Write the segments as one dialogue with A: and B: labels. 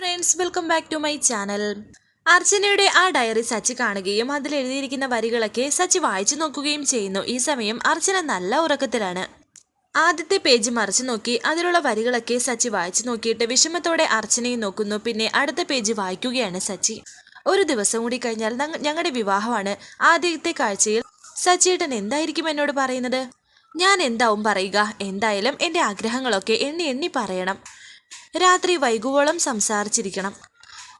A: Friends welcome back to my channel അർച്ചനയുടെ ആ diary Sachi കാണുകയും അതിൽ എഴുതിയിരിക്കുന്ന വരികളൊക്കെ സച്ചി വായിച്ചു നോക്കുകയും ചെയ്യുന്നു. ഈ സമയം അർച്ചന നല്ല ഉറക്കത്തിലാണ്. ആദ്യത്തെ പേജ് മറിച്ചു നോക്കി അതിലുള്ള വരികളൊക്കെ സച്ചി വായിച്ചു നോക്കിയിട്ട് വിഷമത്തോടെ അർച്ചനയും നോക്കുന്നു. പിന്നെ അടുത്ത പേജ് വായിക്കുകയാണ് സച്ചി. ഒരു ദിവസം കൂടി കഴിഞ്ഞാൽ ഞങ്ങളുടെ വിവാഹമാണ്. ആദ്യത്തെ കാഴ്ചയിൽ സച്ചിയേട്ടൻ എന്തായിരിക്കും എന്നോട് പറയുന്നത്? ഞാൻ എന്താവും പറയുക? എന്തായാലും എന്റെ ആഗ്രഹങ്ങളൊക്കെ എണ്ണി എണ്ണി പറയണം. രാത്രി വൈകുവോളം സംസാരിച്ചിരിക്കണം.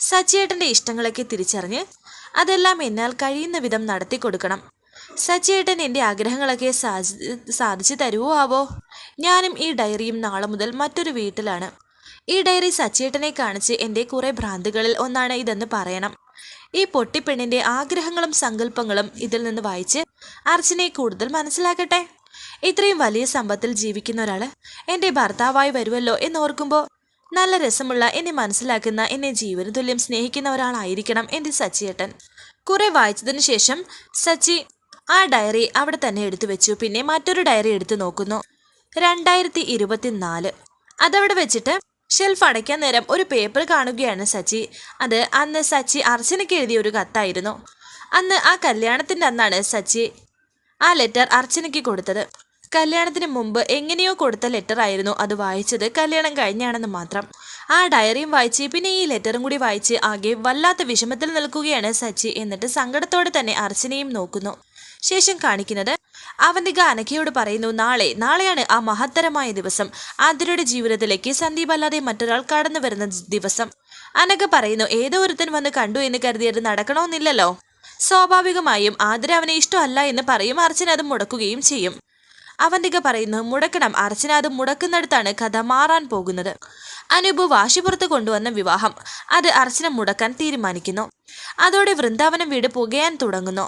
A: സച്ചിയേട്ടന്റെ ഇഷ്ടങ്ങളൊക്കെ തിരിച്ചറിഞ്ഞ് അതെല്ലാം എന്നാൽ കഴിയുന്ന വിധം നടത്തി കൊടുക്കണം. സച്ചിയേട്ടൻ എന്റെ ആഗ്രഹങ്ങളൊക്കെ സാധി സാധിച്ചു തരുവോ ആവോ ഞാനും ഈ ഡയറിയും നാളെ മുതൽ മറ്റൊരു വീട്ടിലാണ്. ഈ ഡയറി സച്ചിയേട്ടനെ കാണിച്ച് എന്റെ കുറേ ഭ്രാന്തുകളിൽ ഒന്നാണ് ഇതെന്ന് പറയണം. ഈ പൊട്ടിപ്പെണ്ണിന്റെ ആഗ്രഹങ്ങളും സങ്കല്പങ്ങളും ഇതിൽ നിന്ന് വായിച്ച് അർച്ചനയെ കൂടുതൽ മനസ്സിലാക്കട്ടെ? ഇത്രയും വലിയ സമ്പത്തിൽ ജീവിക്കുന്ന ഒരാൾ എന്റെ ഭർത്താവായി വരുമല്ലോ എന്നോർക്കുമ്പോൾ നല്ല രസമുള്ള എന്നെ മനസ്സിലാക്കുന്ന എന്നെ ജീവന തുല്യം സ്നേഹിക്കുന്ന ഒരാളായിരിക്കണം എന്റെ സച്ചിയേട്ടൻ. കുറെ വായിച്ചതിന് ശേഷം സച്ചി ആ ഡയറി അവിടെ തന്നെ എടുത്തു വെച്ചു. പിന്നെ മറ്റൊരു ഡയറി എടുത്തു നോക്കുന്നു. രണ്ടായിരത്തി ഇരുപത്തിനാല് അതവിടെ വെച്ചിട്ട് ഷെൽഫ് അടയ്ക്കാൻ നേരം ഒരു പേപ്പർ കാണുകയാണ് സച്ചി. അത് അന്ന് സച്ചി അർച്ചനയ്ക്ക് എഴുതിയ ഒരു കത്തായിരുന്നു. അന്ന് ആ കല്യാണത്തിന്റെ അന്നാണ് സച്ചി ആ ലെറ്റർ അർച്ചനയ്ക്ക് കൊടുത്തത്. കല്യാണത്തിന് മുമ്പ് എങ്ങനെയോ കൊടുത്ത ലെറ്റർ ആയിരുന്നു അത് വായിച്ചത്. കല്യാണം കഴിഞ്ഞാണെന്ന് മാത്രം. ആ ഡയറിയും വായിച്ച് പിന്നെ ഈ ലെറ്ററും കൂടി വായിച്ച് ആകെ വല്ലാത്ത വിഷമത്തിൽ നിൽക്കുകയാണ് സച്ചി. എന്നിട്ട് സങ്കടത്തോടെ തന്നെ അർച്ചനയും നോക്കുന്നു. ശേഷം കാണിക്കുന്നത് അവന്തിക അനഘയോട് പറയുന്നു നാളെ നാളെയാണ് ആ മഹത്തരമായ ദിവസം. ആതിരയുടെ ജീവിതത്തിലേക്ക് സന്ദീപ് അല്ലാതെ മറ്റൊരാൾ കടന്നു വരുന്ന ദിവസം. അനഘ പറയുന്നു ഏതോ ഒരുത്തൻ വന്ന് കണ്ടു എന്ന് കരുതിയത് നടക്കണമെന്നില്ലല്ലോ സ്വാഭാവികമായും ആതിര അവനെ ഇഷ്ടമല്ല എന്ന് പറയും. അർച്ചന അത് മുടക്കുകയും ചെയ്യും. അവന്തിക പറയുന്നു മുടക്കണം അർച്ചന അത് മുടക്കുന്നിടത്താണ് കഥ മാറാൻ പോകുന്നത്. അനൂപ് വാശിപുറത്ത് കൊണ്ടുവന്ന വിവാഹം അത് അർച്ചന മുടക്കാൻ തീരുമാനിക്കുന്നു. അതോടെ വൃന്ദാവനം വീട് പുകയാൻ തുടങ്ങുന്നു.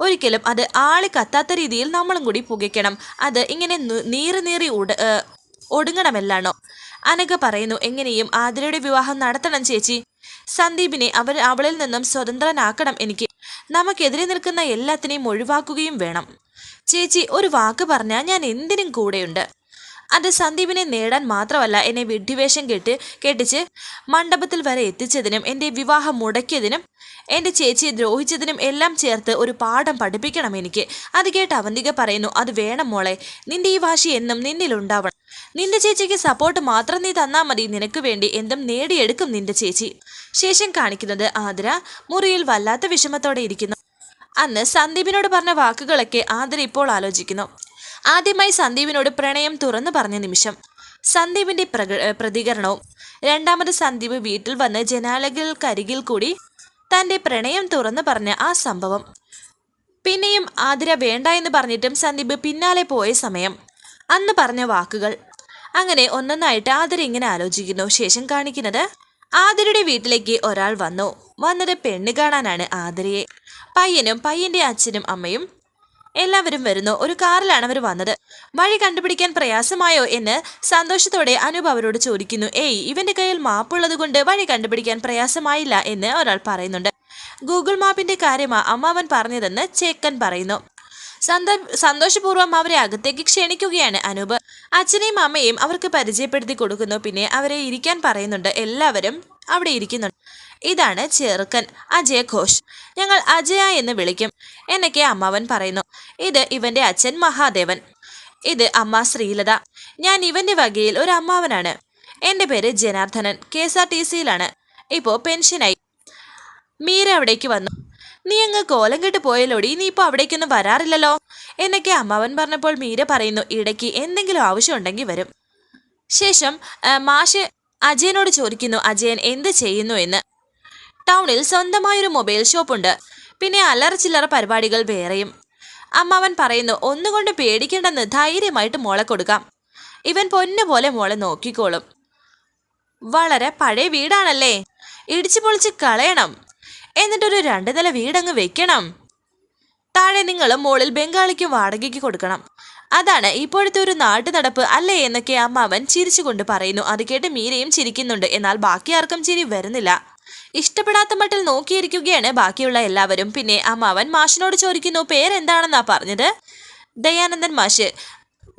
A: ഒരിക്കലും അത് ആളി കത്താത്ത രീതിയിൽ നമ്മളും കൂടി പുകയ്ക്കണം. അത് ഇങ്ങനെ നീറി നീറി ഉട ഒടുങ്ങണമല്ലാണോ അനഘ പറയുന്നു എങ്ങനെയും ആതിരയുടെ വിവാഹം നടത്തണം ചേച്ചി. സന്ദീപിനെ അവർ അവളിൽ നിന്നും സ്വതന്ത്രനാക്കണം എനിക്ക്. നമുക്കെതിരെ നിൽക്കുന്ന എല്ലാത്തിനെയും ഒഴിവാക്കുകയും വേണം. ചേച്ചി ഒരു വാക്ക് പറഞ്ഞാൽ ഞാൻ എന്തിനും കൂടെയുണ്ട്. അത് സന്ദീപിനെ നേടാൻ മാത്രമല്ല എന്നെ വിഡ്ഢിവേഷം കെട്ട് കെട്ടിച്ച് മണ്ഡപത്തിൽ വരെ എത്തിച്ചതിനും എന്റെ വിവാഹം മുടക്കിയതിനും എന്റെ ചേച്ചിയെ ദ്രോഹിച്ചതിനും എല്ലാം ചേർത്ത് ഒരു പാഠം പഠിപ്പിക്കണം എനിക്ക്. അത് കേട്ട് അവന്തിക പറയുന്നു അത് വേണം മോളെ നിന്റെ ഈ വാശി എന്നും നിന്നിലുണ്ടാവണം നിന്റെ ചേച്ചിക്ക് സപ്പോർട്ട് മാത്രം നീ തന്നാൽ മതി നിനക്ക് വേണ്ടി എന്തും നേടിയെടുക്കും നിന്റെ ചേച്ചി. ശേഷം കാണിക്കുന്നത് ആതിര മുറിയിൽ വല്ലാത്ത വിഷമത്തോടെ ഇരിക്കുന്നു. അന്ന് സന്ദീപിനോട് പറഞ്ഞ വാക്കുകളൊക്കെ ആദര ഇപ്പോൾ ആലോചിക്കുന്നു. ആദ്യമായി സന്ദീപിനോട് പ്രണയം തുറന്നു പറഞ്ഞ നിമിഷം സന്ദീപിന്റെ പ്രതികരണവും രണ്ടാമത് സന്ദീപ് വീട്ടിൽ വന്ന് ജനാലകൾക്കരികിൽ കൂടി തന്റെ പ്രണയം തുറന്നു പറഞ്ഞ ആ സംഭവം. പിന്നെയും ആതിര വേണ്ട എന്ന് പറഞ്ഞിട്ടും സന്ദീപ് പിന്നാലെ പോയ സമയം. അന്ന് പറഞ്ഞ വാക്കുകൾ. അങ്ങനെ ഒന്നൊന്നായിട്ട് ആതിര ഇങ്ങനെ ആലോചിക്കുന്നു. ശേഷം കാണിക്കുന്നത് ആതിരയുടെ വീട്ടിലേക്ക് ഒരാൾ വന്നു. വന്നത് പെണ്ണ് കാണാനാണ് ആതിരയെ. പയ്യനും പയ്യന്റെ അച്ഛനും അമ്മയും എല്ലാവരും വരുന്നു. ഒരു കാറിലാണ് അവർ വന്നത്. വഴി കണ്ടുപിടിക്കാൻ പ്രയാസമായോ എന്ന് സന്തോഷത്തോടെ അനൂപ് അവരോട് ചോദിക്കുന്നു. ഏയ് ഇവന്റെ കയ്യിൽ മാപ്പുള്ളത് കൊണ്ട് വഴി കണ്ടുപിടിക്കാൻ പ്രയാസമായില്ല എന്ന് ഒരാൾ പറയുന്നുണ്ട്. ഗൂഗിൾ മാപ്പിന്റെ കാര്യമാ അമ്മാവൻ പറഞ്ഞതെന്ന് ചേക്കൻ പറയുന്നു. സന്തോഷപൂർവം അവരെ അകത്തേക്ക് ക്ഷണിക്കുകയാണ് അനൂപ്. അച്ഛനെയും അമ്മയും അവർക്ക് പരിചയപ്പെടുത്തി കൊടുക്കുന്നു. പിന്നെ അവരെ ഇരിക്കാൻ പറയുന്നുണ്ട്. എല്ലാവരും അവിടെ ഇരിക്കുന്നുണ്ട്. ഇതാണ് ചെറുക്കൻ അജയ് ഘോഷ് ഞങ്ങൾ അജയ എന്ന് വിളിക്കും. എന്നൊക്കെ അമ്മാവൻ പറയുന്നു. ഇത് ഇവന്റെ അച്ഛൻ മഹാദേവൻ. ഇത് അമ്മ ശ്രീലത. ഞാൻ ഇവന്റെ വകയിൽ ഒരു അമ്മാവനാണ്. എന്റെ പേര് Janardhanan. K S R T സിയിലാണ്. ഇപ്പോൾ പെൻഷനായി. മീര അവിടേക്ക് വന്നു. നീ അങ്ങ് കോലം കെട്ട് പോയല്ലോടി? നീ ഇപ്പോൾ അവിടേക്കൊന്നും വരാറില്ലല്ലോ. എന്നൊക്കെ അമ്മാവൻ പറഞ്ഞപ്പോൾ മീര പറയുന്നു ഇടയ്ക്ക് എന്തെങ്കിലും ആവശ്യമുണ്ടെങ്കിൽ വരും. ശേഷം മാഷ് അജയനോട് ചോദിക്കുന്നു അജയൻ എന്ത് ചെയ്യുന്നു എന്ന്. ടൗണിൽ സ്വന്തമായൊരു മൊബൈൽ ഷോപ്പുണ്ട്. പിന്നെ അല്ലറ ചില്ലറ പരിപാടികൾ വേറെയും. അമ്മാവൻ പറയുന്നു ഒന്നുകൊണ്ട് പേടിക്കേണ്ടെന്ന് ധൈര്യമായിട്ട് മോളെ കൊടുക്കാം. ഇവൻ പൊന്നു പോലെ മോളെ നോക്കിക്കോളും. വളരെ പഴയ വീടാണല്ലേ? ഇടിച്ചു പൊളിച്ച് കളയണം. എന്നിട്ടൊരു രണ്ട് നില വീടങ്ങ് വെക്കണം. താഴെ നിങ്ങൾ മോളിൽ ബംഗാളിക്കും വാടകയ്ക്ക് കൊടുക്കണം. അതാണ് ഇപ്പോഴത്തെ ഒരു നാട്ടു നടപ്പ് അല്ലേ എന്നൊക്കെ അമ്മാവൻ ചിരിച്ചുകൊണ്ട് പറയുന്നു. അത് കേട്ട് മീരയും ചിരിക്കുന്നുണ്ട്. എന്നാൽ ബാക്കി ആർക്കും ചിരി വരുന്നില്ല. ഇഷ്ടപ്പെടാത്ത മട്ടിൽ നോക്കിയിരിക്കുകയാണ് ബാക്കിയുള്ള എല്ലാവരും. പിന്നെ അമ്മാവൻ മാഷിനോട് ചോദിക്കുന്നു പേരെന്താണെന്നാ പറഞ്ഞത്? ദയാനന്ദൻ മാഷ്.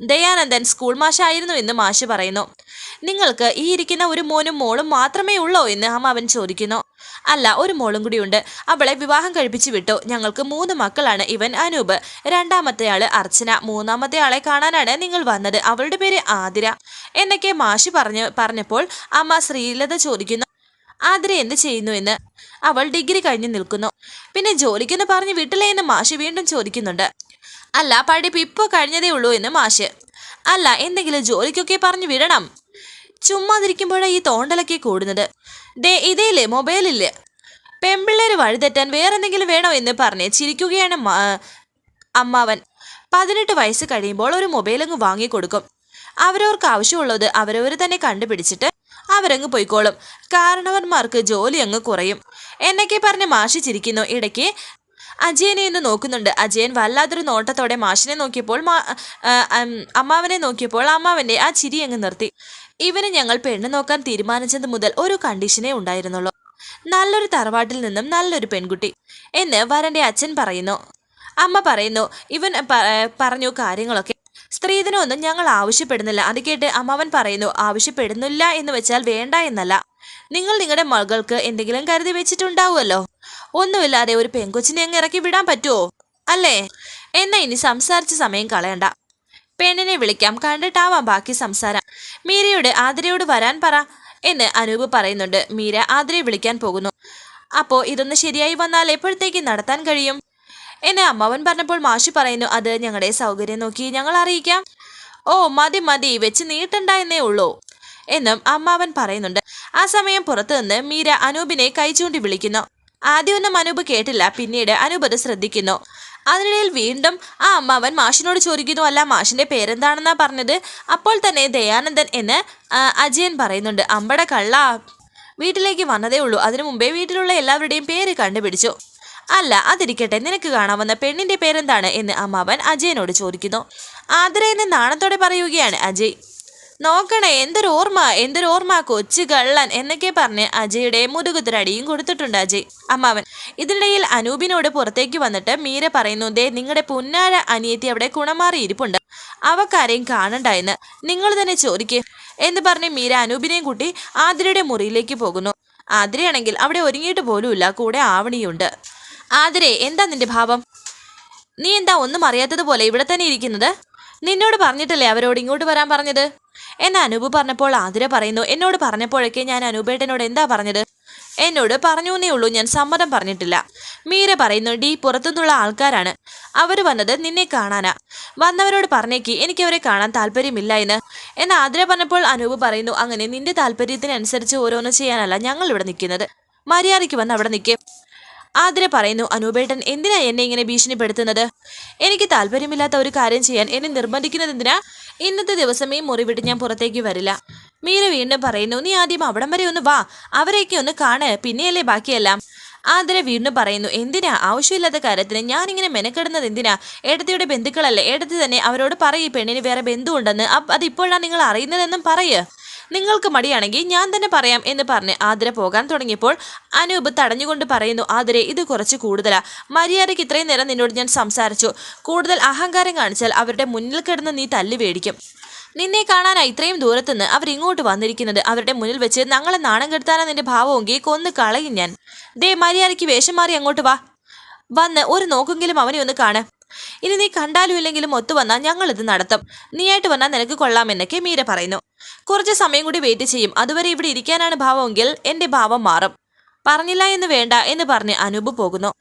A: ദയാനന്ദൻ സ്കൂൾ മാഷായിരുന്നു എന്ന് മാഷ് പറയുന്നു. നിങ്ങൾക്ക് ഈ ഇരിക്കുന്ന ഒരു മോനും മോളും മാത്രമേ ഉള്ളോ? എന്ന് അമ്മാവൻ ചോദിക്കുന്നു. അല്ല ഒരു മോളും കൂടിയുണ്ട്. അവളെ വിവാഹം കഴിപ്പിച്ചു വിട്ടു. ഞങ്ങൾക്ക് മൂന്ന് മക്കളാണ് ഇവൻ അനൂപ്. രണ്ടാമത്തെ ആൾ അർച്ചന. മൂന്നാമത്തെ ആളെ കാണാനാണ് നിങ്ങൾ വന്നത്. അവളുടെ പേര് ആതിര. എന്നൊക്കെ മാഷി പറഞ്ഞു പറഞ്ഞപ്പോൾ അമ്മ ശ്രീലത ചോദിക്കുന്നു ആതിര എന്ത് ചെയ്യുന്നു എന്ന്? അവൾ ഡിഗ്രി കഴിഞ്ഞു നിൽക്കുന്നു. പിന്നെ ജോലിക്കെന്ന് പറഞ്ഞ് വിട്ടില്ലേ എന്ന് മാഷി വീണ്ടും ചോദിക്കുന്നുണ്ട്. അല്ല പഠിപ്പ് ഇപ്പോൾ കഴിഞ്ഞതേ ഉള്ളൂ എന്ന് മാഷ്. അല്ല എന്തെങ്കിലും ജോലിക്കൊക്കെ പറഞ്ഞു വിടണം. ചുമ്മാതിരിക്കുമ്പോഴാണ് ഈ തോണ്ടലൊക്കെ കൂടുന്നത്. ദേ ഇതേലേ മൊബൈലില്ലേ. പെമ്പിള്ളേര് വഴിതെറ്റാൻ വേറെന്തെങ്കിലും വേണോ എന്ന് പറഞ്ഞ് ചിരിക്കുകയാണ് അമ്മാവൻ. പതിനെട്ട് വയസ്സ് കഴിയുമ്പോൾ ഒരു മൊബൈൽ അങ്ങ് വാങ്ങിക്കൊടുക്കും. അവരവർക്ക് ആവശ്യമുള്ളത് അവരവർ തന്നെ കണ്ടുപിടിച്ചിട്ട് അവരങ്ങ് പോയിക്കോളും. കാരണവന്മാർക്ക് ജോലി അങ്ങ് കുറയും. എന്നൊക്കെ പറഞ്ഞ് മാഷി ചിരിക്കുന്നു. ഇടയ്ക്ക് അജയനെ ഒന്ന് നോക്കുന്നുണ്ട്. അജയൻ വല്ലാത്തൊരു നോട്ടത്തോടെ മാഷിനെ നോക്കിയപ്പോൾ അമ്മാവനെ നോക്കിയപ്പോൾ അമ്മാവന്റെ ആ ചിരി അങ്ങ് നിർത്തി. ഇവന് ഞങ്ങൾ പെണ്ണ് നോക്കാൻ തീരുമാനിച്ചത് മുതൽ ഒരു കണ്ടീഷനേ ഉണ്ടായിരുന്നുള്ളൂ. നല്ലൊരു തറവാട്ടിൽ നിന്നും നല്ലൊരു പെൺകുട്ടി എന്ന് വരന്റെ അച്ഛൻ പറയുന്നു. അമ്മ പറയുന്നു ഇവൻ പറഞ്ഞു കാര്യങ്ങളൊക്കെ. സ്ത്രീധനമൊന്നും ഞങ്ങൾ ആവശ്യപ്പെടുന്നില്ല. അത് കേട്ട് അമ്മാവൻ പറയുന്നു ആവശ്യപ്പെടുന്നില്ല എന്ന് വെച്ചാൽ വേണ്ട എന്നല്ല. നിങ്ങൾ നിങ്ങളുടെ മകൾക്ക് എന്തെങ്കിലും കരുതി വെച്ചിട്ടുണ്ടാവുമല്ലോ. ഒന്നുമില്ലാതെ ഒരു പെങ്കൊച്ചിനെ അങ്ങ് ഇറക്കി വിടാൻ പറ്റുമോ അല്ലേ? എന്നാ ഇനി സംസാരിച്ച സമയം കളയണ്ട. പെണ്ണിനെ വിളിക്കാം കണ്ടിട്ടാവാം ബാക്കി സംസാരം. മീരയോട് ആതിരയോട് വരാൻ പറ എന്ന് അനൂപ് പറയുന്നുണ്ട്. മീര ആതിരയെ വിളിക്കാൻ പോകുന്നു. അപ്പോ ഇതൊന്ന് ശരിയായി വന്നാൽ എപ്പോഴത്തേക്ക് നടത്താൻ കഴിയും? എന്നെ അമ്മാവൻ പറഞ്ഞപ്പോൾ മാഷി പറയുന്നു അത് ഞങ്ങളുടെ സൗകര്യം നോക്കി ഞങ്ങൾ അറിയിക്കാം. ഓ മതി മതി വെച്ച് നീട്ടണ്ട എന്നേ ഉള്ളൂ എന്നും അമ്മാവൻ പറയുന്നുണ്ട്. ആ സമയം പുറത്തു നിന്ന് മീര അനൂപിനെ കൈചൂണ്ടി വിളിക്കുന്നു. ആദ്യമൊന്നും അനൂപ് കേട്ടില്ല പിന്നീട് അനൂപ് അത് ശ്രദ്ധിക്കുന്നു. അതിനിടയിൽ വീണ്ടും ആ അമ്മാവൻ മാഷിനോട് ചോദിക്കുന്നു അല്ല മാഷിന്റെ പേരെന്താണെന്നാ പറഞ്ഞത്? അപ്പോൾ തന്നെ ദയാനന്ദൻ എന്ന് അജയൻ പറയുന്നുണ്ട്. അമ്പട കള്ള. വീട്ടിലേക്ക് വന്നതേ ഉള്ളൂ. അതിനു മുമ്പേ വീട്ടിലുള്ള എല്ലാവരുടെയും പേര് കണ്ടുപിടിച്ചു. അല്ല അതിരിക്കട്ടെ നിനക്ക് കാണാവുന്ന പെണ്ണിന്റെ പേരെന്താണ്? എന്ന് അമ്മാവൻ അജയനോട് ചോദിക്കുന്നു. ആദര എന്ന് നാണത്തോടെ പറയുകയാണ് അജയ്. നോക്കണേ എന്തൊരു ഓർമ്മ എന്തൊരു ഓർമ്മ കൊച്ചു കള്ളൻ എന്നൊക്കെ പറഞ്ഞ് അജയുടെ മുതുകുത്തരടിയും കൊടുത്തിട്ടുണ്ട് അജയ് അമ്മാവൻ. ഇതിനിടയിൽ അനൂപിനോട് പുറത്തേക്ക് വന്നിട്ട് മീര പറയുന്നു ദേ നിങ്ങളുടെ പുന്നാര അനിയത്തി അവിടെ കുണമാറി ഇരിപ്പുണ്ട് അവക്കാരെയും കാണണ്ട എന്ന്. നിങ്ങൾ തന്നെ ചോദിക്കേ. എന്ന് പറഞ്ഞ് മീര അനൂപിനെയും കൂട്ടി ആതിരയുടെ മുറിയിലേക്ക് പോകുന്നു. ആതിരയാണെങ്കിൽ അവിടെ ഒരുങ്ങിയിട്ട് പോലുമില്ല കൂടെ ആവണിയുണ്ട്. ആതിരെ എന്താ നിന്റെ ഭാവം? നീ എന്താ ഒന്നും അറിയാത്തതുപോലെ ഇവിടെ തന്നെ ഇരിക്കുന്നത്? നിന്നോട് പറഞ്ഞിട്ടല്ലേ അവരോട് ഇങ്ങോട്ട് വരാൻ പറഞ്ഞത്? എന്ന് അനൂപ് പറഞ്ഞപ്പോൾ ആതിര പറയുന്നു എന്നോട് പറഞ്ഞപ്പോഴൊക്കെ ഞാൻ അനൂപേട്ടനോട് എന്താ പറഞ്ഞത്? എന്നോട് പറഞ്ഞു എന്നേ ഉള്ളൂ ഞാൻ സമ്മതം പറഞ്ഞിട്ടില്ല. മീര പറയുന്നു ഡി പുറത്തുനിന്നുള്ള ആൾക്കാരാണ്. അവർ വന്നത് നിന്നെ കാണാനാ. വന്നവരോട് പറഞ്ഞേക്ക് എനിക്ക് അവരെ കാണാൻ താല്പര്യമില്ല എന്ന്. എന്ന് ആതിര പറഞ്ഞപ്പോൾ അനൂപ് പറയുന്നു അങ്ങനെ നിന്റെ താല്പര്യത്തിനനുസരിച്ച് ഓരോന്ന് ചെയ്യാനല്ല ഞങ്ങൾ ഇവിടെ നിൽക്കുന്നത്. മര്യാദയ്ക്ക് വന്ന് അവിടെ നിൽക്കേ. ആതിര പറയുന്നു അനൂപേട്ടൻ എന്തിനാ എന്നെ ഇങ്ങനെ ഭീഷണിപ്പെടുത്തുന്നത്? എനിക്ക് താല്പര്യമില്ലാത്ത ഒരു കാര്യം ചെയ്യാൻ എന്നെ നിർബന്ധിക്കുന്നത് എന്തിനാ? ഇന്നത്തെ ദിവസം ഈ മുറി വിട്ട് ഞാൻ പുറത്തേക്ക് വരില്ല. മീര വീണ്ടും പറയുന്നു നീ ആദ്യം അവിടം വരെ ഒന്ന് വാ അവരെയൊക്കെ ഒന്ന് കാണ് പിന്നെയല്ലേ ബാക്കിയെല്ലാം. ആതിര വീണ്ടും പറയുന്നു എന്തിനാ? ആവശ്യമില്ലാത്ത കാര്യത്തിന് ഞാനിങ്ങനെ മെനക്കെടുന്നത് എന്തിനാ? ഏടത്തിയുടെ ബന്ധുക്കളല്ലേ? ഏടത്തി തന്നെ അവരോട് പറയ് പെണ്ണിന് വേറെ ബന്ധുവുണ്ടെന്ന്. അത് ഇപ്പോഴാണ് നിങ്ങൾ അറിയുന്നതെന്നും പറയ്. നിങ്ങൾക്ക് മടിയാണെങ്കിൽ ഞാൻ തന്നെ പറയാം എന്ന് പറഞ്ഞ് ആതിര പോകാൻ തുടങ്ങിയപ്പോൾ അനൂപ് തടഞ്ഞുകൊണ്ട് പറയുന്നു ആതിരെ ഇത് കുറച്ച് കൂടുതലാ. മര്യാദയ്ക്ക് ഇത്രയും നേരം നിന്നോട് ഞാൻ സംസാരിച്ചു. കൂടുതൽ അഹങ്കാരം കാണിച്ചാൽ അവരുടെ മുന്നിൽ കിടന്ന് നീ തല്ലി മേടിക്കും നിന്നെ കാണാനായി ഇത്രയും ദൂരത്തുനിന്ന് അവർ ഇങ്ങോട്ട് വന്നിരിക്കുന്നത്. അവരുടെ മുന്നിൽ വെച്ച് ഞങ്ങളെ നാണം കെടുത്താനാ നിന്റെ ഭാവമെങ്കിൽ കൊന്ന് കളയും ഞാൻ. ദേ മര്യാദയ്ക്ക് വേഷം മാറി അങ്ങോട്ട് വാ. വന്ന് ഒരു നോക്കെങ്കിലും അവനെ ഒന്ന് കാണ്. ഇനി നീ കണ്ടാലും ഇല്ലെങ്കിലും ഒത്തു വന്നാൽ ഞങ്ങൾ ഇത് നടത്തും. നീയായിട്ട് വന്നാൽ നിനക്ക് കൊള്ളാമെന്നൊക്കെ മീര പറയുന്നു. കുറച്ച് സമയം കൂടി വെയിറ്റ് ചെയ്യും. അതുവരെ ഇവിടെ ഇരിക്കാനാണ് ഭാവമെങ്കിൽ എന്റെ ഭാവം മാറും. പറഞ്ഞില്ല എന്ന് വേണ്ട എന്ന് പറഞ്ഞ് അനൂപ് പോകുന്നു.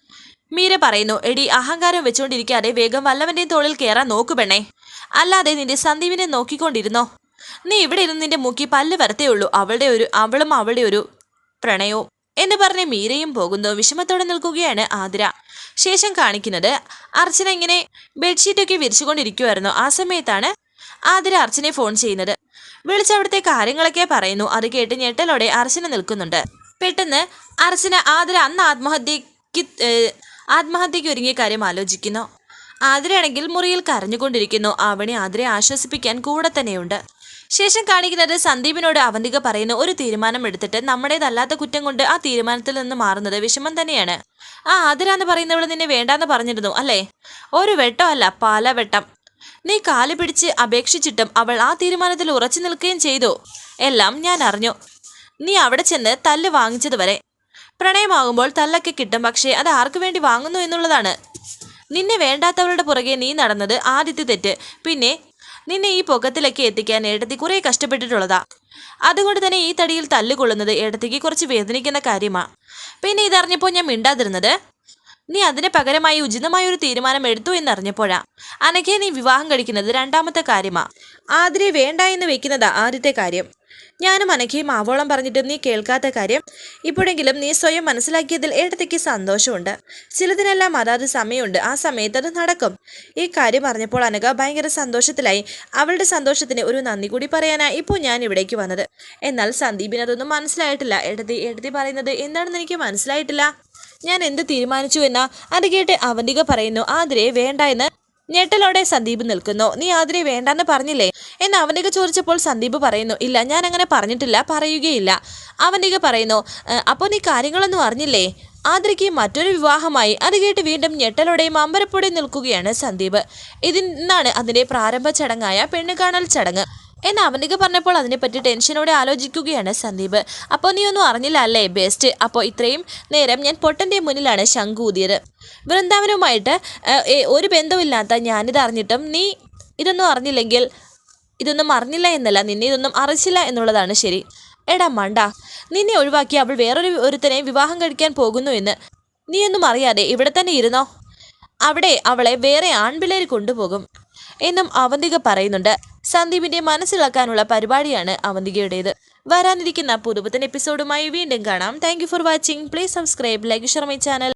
A: മീര പറയുന്നു എടി അഹങ്കാരം വെച്ചുകൊണ്ടിരിക്കാതെ വേഗം വല്ലവന്റെയും തോളിൽ കയറാൻ നോക്കു പെണ്ണേ. അല്ലാതെ നിന്റെ സന്ദീപിനെ നോക്കിക്കൊണ്ടിരുന്നോ? നീ ഇവിടെ ഇരുന്ന് നിന്റെ മുക്കി പല്ല് വരത്തേ ഉള്ളൂ. അവളുടെ ഒരു അവളും അവളുടെ ഒരു പ്രണയവും. എന്ന് പറഞ്ഞ് മീരയും പോകുന്നു വിഷമത്തോടെ നിൽക്കുകയാണ് ആതിര. ശേഷം കാണിക്കുന്നത് അർച്ചന ഇങ്ങനെ ബെഡ്ഷീറ്റൊക്കെ വിരിച്ചുകൊണ്ടിരിക്കുമായിരുന്നു ആ സമയത്താണ് ആതിര അർച്ചനെ ഫോൺ ചെയ്യുന്നത്. വിളിച്ചവിടുത്തെ കാര്യങ്ങളൊക്കെ പറയുന്നു. അത് കേട്ട് ഞെട്ടലോടെ അർച്ചന നിൽക്കുന്നുണ്ട്. പെട്ടെന്ന് അർച്ചന ആതിര അന്ന് ആത്മഹത്യക്ക് ആത്മഹത്യക്ക് ഒരുങ്ങിയ കാര്യം ആലോചിക്കുന്നു. ആതിരയാണെങ്കിൽ മുറിയിൽ കരഞ്ഞുകൊണ്ടിരിക്കുന്നു. അവനെ ആതിരയെ ആശ്വസിപ്പിക്കാൻ കൂടെ തന്നെയുണ്ട്. ശേഷം കാണിക്കുന്നത് സന്ദീപിനോട് അവന്തിക പറയുന്ന ഒരു തീരുമാനം എടുത്തിട്ട് നമ്മുടേതല്ലാത്ത കുറ്റം കൊണ്ട് ആ തീരുമാനത്തിൽ നിന്ന് മാറുന്നത് വിഷമം തന്നെയാണ്. ആ ആതിര എന്ന് പറയുന്നവൾ നിന്നെ വേണ്ടാന്ന് പറഞ്ഞിരുന്നു അല്ലേ? ഒരു വെട്ടം അല്ല പല വെട്ടം. നീ കാൽ പിടിച്ച് അപേക്ഷിച്ചിട്ടും അവൾ ആ തീരുമാനത്തിൽ ഉറച്ചു നിൽക്കുകയും ചെയ്തു. എല്ലാം ഞാൻ അറിഞ്ഞു. നീ അവിടെ ചെന്ന് തല്ല് വാങ്ങിച്ചതുവരെ. പ്രണയമാകുമ്പോൾ തല്ലൊക്കെ കിട്ടും പക്ഷേ അത് ആർക്കു വേണ്ടി വാങ്ങുന്നു എന്നുള്ളതാണ്. നിന്നെ വേണ്ടാത്തവരുടെ പുറകെ നീ നടന്നത് ആദ്യത്തെ തെറ്റ്. പിന്നെ നിന്നെ ഈ പൊക്കത്തിലൊക്കെ എത്തിക്കാൻ ഏട്ടത്തി കുറെ കഷ്ടപ്പെട്ടിട്ടുള്ളതാ. അതുകൊണ്ട് തന്നെ ഈ തടിയിൽ തല്ലുകൊള്ളുന്നത് ഏട്ടത്തിക്ക് കുറച്ച് വേദനിക്കുന്ന കാര്യമാ. പിന്നെ ഇതറിഞ്ഞപ്പോൾ ഞാൻ മിണ്ടാതിരുന്നത് നീ അതിന് പകരമായി ഉചിതമായ ഒരു തീരുമാനം എടുത്തു എന്നറിഞ്ഞപ്പോഴാ. അനഘയെ നീ വിവാഹം കഴിക്കുന്നത് രണ്ടാമത്തെ കാര്യമാ. ആതിരെ വേണ്ട എന്ന് വെക്കുന്നതാ ആദ്യത്തെ കാര്യം. ഞാനും അനഘയും ആവോളം പറഞ്ഞിട്ടും നീ കേൾക്കാത്ത കാര്യം ഇപ്പോഴെങ്കിലും നീ സ്വയം മനസ്സിലാക്കിയതിൽ ഏട്ടത്തേക്ക് സന്തോഷമുണ്ട്. ചിലതിനെല്ലാം അതാത് സമയമുണ്ട്. ആ സമയത്ത് അത് നടക്കും. ഈ കാര്യം അറിഞ്ഞപ്പോൾ അനഘ ഭയങ്കര സന്തോഷത്തിലായി. അവളുടെ സന്തോഷത്തിന് ഒരു നന്ദി കൂടി പറയാനായി ഇപ്പോൾ ഞാൻ ഇവിടേക്ക് വന്നത്. എന്നാൽ സന്ദീപിന് അതൊന്നും മനസ്സിലായിട്ടില്ല. ഏട്ടത്തി ഏട്ടത്തി പറയുന്നത് എന്താണെന്ന് എനിക്ക് മനസ്സിലായിട്ടില്ല. ഞാൻ എന്ത് തീരുമാനിച്ചു എന്ന അത് കേട്ട് അവന്തിക പറയുന്നു. ആതിരെ വേണ്ട എന്ന് ഞെട്ടലോടെ സന്ദീപ് നിൽക്കുന്നു. നീ ആതിരെ വേണ്ടെന്ന് പറഞ്ഞില്ലേ? എന്ന് അവനിക ചോദിച്ചപ്പോൾ സന്ദീപ് പറയുന്നു ഇല്ല ഞാൻ അങ്ങനെ പറഞ്ഞിട്ടില്ല പറയുകയില്ല. അവനിക പറയുന്നു അപ്പോൾ നീ കാര്യങ്ങളൊന്നും അറിഞ്ഞില്ലേ? ആതിരയ്ക്ക് മറ്റൊരു വിവാഹമായി. അത് കേട്ട് വീണ്ടും ഞെട്ടലോടെയും അമ്പരപ്പോടെയും നിൽക്കുകയാണ് സന്ദീപ്. ഇതിന്നാണ് അതിന്റെ പ്രാരംഭ ചടങ്ങായ പെണ്ണുകാണൽ ചടങ്ങ്. എന്ന് അവനിക പറഞ്ഞപ്പോൾ അതിനെപ്പറ്റി ടെൻഷനോടെ ആലോചിക്കുകയാണ് സന്ദീപ്. അപ്പോൾ നീ ഒന്നും അറിഞ്ഞില്ല അല്ലേ ബെസ്റ്റ്? അപ്പോൾ ഇത്രയും നേരം ഞാൻ പൊട്ടന്റെ മുന്നിലാണ് ശംഖു ഊതിയത്. വൃന്ദാവനവുമായിട്ട് ഒരു ബന്ധമില്ലാത്ത ഞാനിത് അറിഞ്ഞിട്ടും നീ ഇതൊന്നും അറിഞ്ഞില്ലെങ്കിൽ ഇതൊന്നും അറിഞ്ഞില്ല എന്നല്ല നിന്നെ ഇതൊന്നും അറിയിച്ചില്ല എന്നുള്ളതാണ് ശരി. എടാ മണ്ട നിന്നെ ഒഴിവാക്കി അവൾ വേറൊരു ഒരുത്തനെ വിവാഹം കഴിക്കാൻ പോകുന്നു എന്ന്. നീയൊന്നും അറിയാതെ ഇവിടെ തന്നെ ഇരുന്നോ? അവിടെ അവളെ വേറെ ആൺപിള്ളേർ കൊണ്ടുപോകും എന്നും അവന്തിക പറയുന്നുണ്ട്. സന്ദീപിന്റെ മനസ്സിലാക്കാനുള്ള പരിപാടിയാണ് അവന്തികയുടേത്. വരാനിരിക്കുന്ന പുതുപുത്തൻ എപ്പിസോഡുമായി വീണ്ടും കാണാം. Thank for watching please subscribe like Sharmi channel